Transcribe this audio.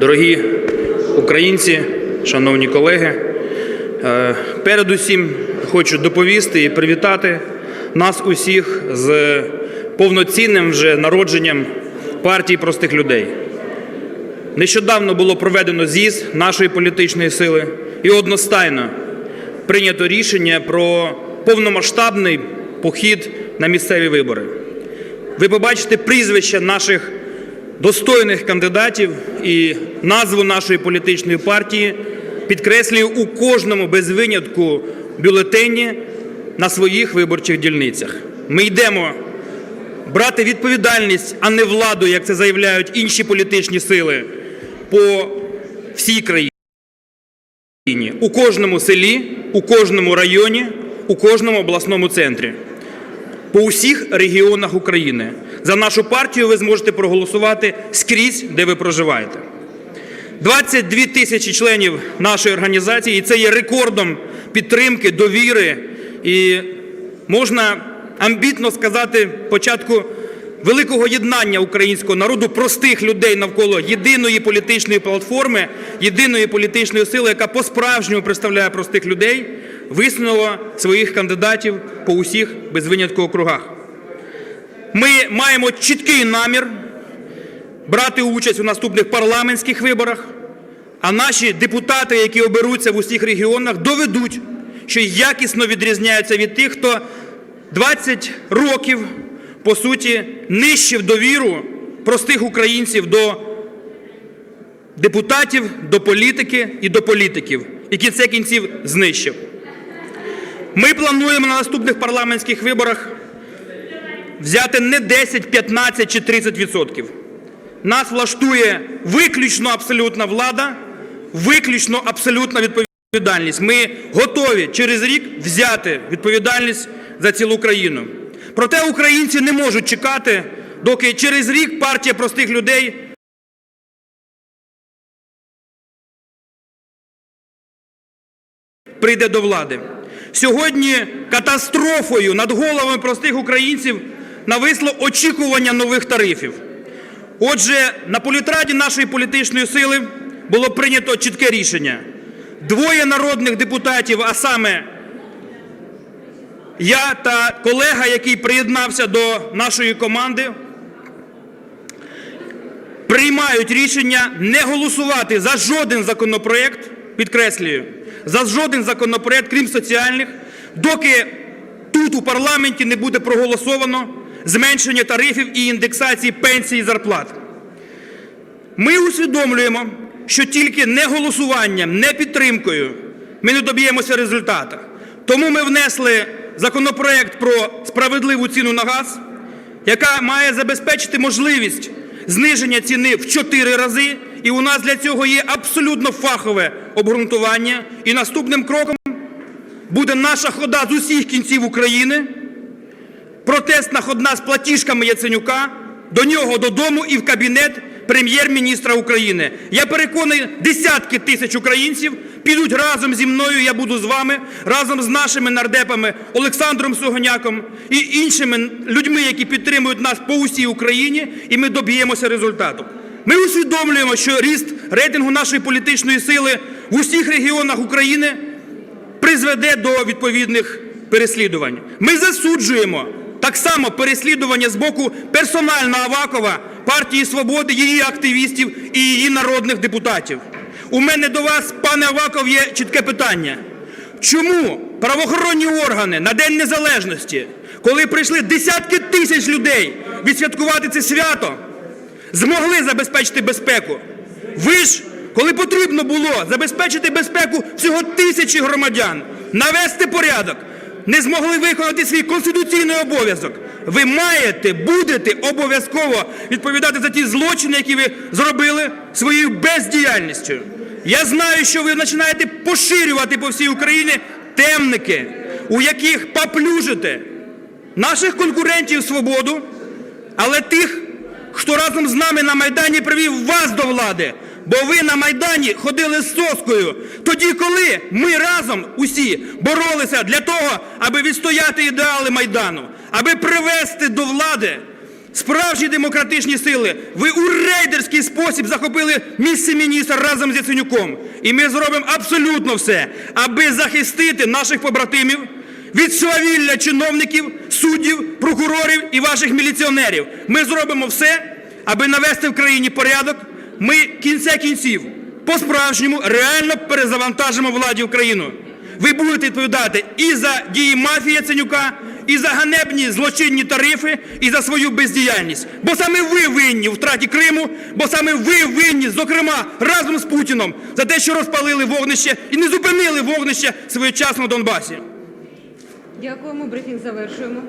Дорогі українці, шановні колеги, е, передусім хочу доповісти і привітати нас усіх з повноцінним вже народженням партії простих людей. Нещодавно було проведено з'їзд нашої політичної сили і одностайно прийнято рішення про повномасштабний похід на місцеві вибори. Ви побачите прізвища наших достойних кандидатів і назву нашої політичної партії підкреслюю у кожному без винятку бюлетені на своїх виборчих дільницях. Ми йдемо брати відповідальність, а не владу, як це заявляють інші політичні сили по всій країні. У кожному селі, у кожному районі, у кожному обласному центрі по усіх регіонах України. За нашу партію ви зможете проголосувати скрізь, де ви проживаєте. 22 тисячі членів нашої організації, і це є рекордом підтримки, довіри і можна амбітно сказати початку великого єднання українського народу, простих людей навколо єдиної політичної платформи, єдиної політичної сили, яка по-справжньому представляє простих людей, висунула своїх кандидатів по усіх без винятку округах. Ми маємо чіткий намір брати участь у наступних парламентських виборах, а наші депутати, які оберуться в усіх регіонах, доведуть, що якісно відрізняються від тих, хто 20 років, по суті, нищив довіру простих українців до депутатів, до політики і до політиків, і кінце кінців знищив. Ми плануємо на наступних парламентських виборах взяти не 10, 15 чи 30 відсотків. Нас влаштує виключно абсолютна влада, виключно абсолютна відповідальність. Ми готові через рік взяти відповідальність за цілу країну. Проте українці не можуть чекати, доки через рік партія простих людей прийде до влади. Сьогодні катастрофою над головами простих українців нависло очікування нових тарифів. Отже, на політраді нашої політичної сили було прийнято чітке рішення. Двоє народних депутатів, а саме я та колега, який приєднався до нашої команди, приймають рішення не голосувати за жоден законопроект, підкреслюю, за жоден законопроект, крім соціальних, доки тут у парламенті не буде проголосовано зменшення тарифів і індексації пенсій і зарплат. Ми усвідомлюємо, що тільки не голосуванням, не підтримкою ми не доб'ємося результату. Тому ми внесли законопроект про справедливу ціну на газ, яка має забезпечити можливість зниження ціни в 4 рази. І у нас для цього є абсолютно фахове обґрунтування. І наступним кроком буде наша хода з усіх кінців України, протестна ходна з платіжками Яценюка, до нього додому і в кабінет прем'єр-міністра України. Я переконаний, десятки тисяч українців підуть разом зі мною, я буду з вами, разом з нашими нардепами Олександром Сугоняком і іншими людьми, які підтримують нас по усій Україні, і ми доб'ємося результату. Ми усвідомлюємо, що ріст рейтингу нашої політичної сили в усіх регіонах України призведе до відповідних переслідувань. Ми засуджуємо так само переслідування з боку персонально Авакова, партії Свободи, її активістів і її народних депутатів. У мене до вас, пане Аваков, є чітке питання. Чому правоохоронні органи на День Незалежності, коли прийшли десятки тисяч людей відсвяткувати це свято, змогли забезпечити безпеку? Ви ж, коли потрібно було забезпечити безпеку всього тисячі громадян, навести порядок, не змогли виконати свій конституційний обов'язок. Ви маєте, будете обов'язково відповідати за ті злочини, які ви зробили своєю бездіяльністю. Я знаю, що ви починаєте поширювати по всій Україні темники, у яких поплюжите наших конкурентів свободу, але тих, хто разом з нами на Майдані привів вас до влади. Бо ви на Майдані ходили з соскою, тоді, коли ми разом усі боролися для того, аби відстояти ідеали Майдану, аби привести до влади Справжні демократичні сили, ви у рейдерський спосіб захопили місце міністра разом з Яценюком. І ми зробимо абсолютно все, аби захистити наших побратимів від свавілля чиновників, суддів, прокурорів і ваших міліціонерів. Ми зробимо все, аби навести в країні порядок. Ми кінця кінців по-справжньому реально перезавантажимо владі Україну. Ви будете відповідати і за дії мафії Яценюка, і за ганебні злочинні тарифи, і за свою бездіяльність. Бо саме ви винні в втраті Криму, бо саме ви винні, зокрема, разом з Путіном, за те, що розпалили вогнище і не зупинили вогнище своєчасно в Донбасі. Дякуємо. Брифінг завершуємо.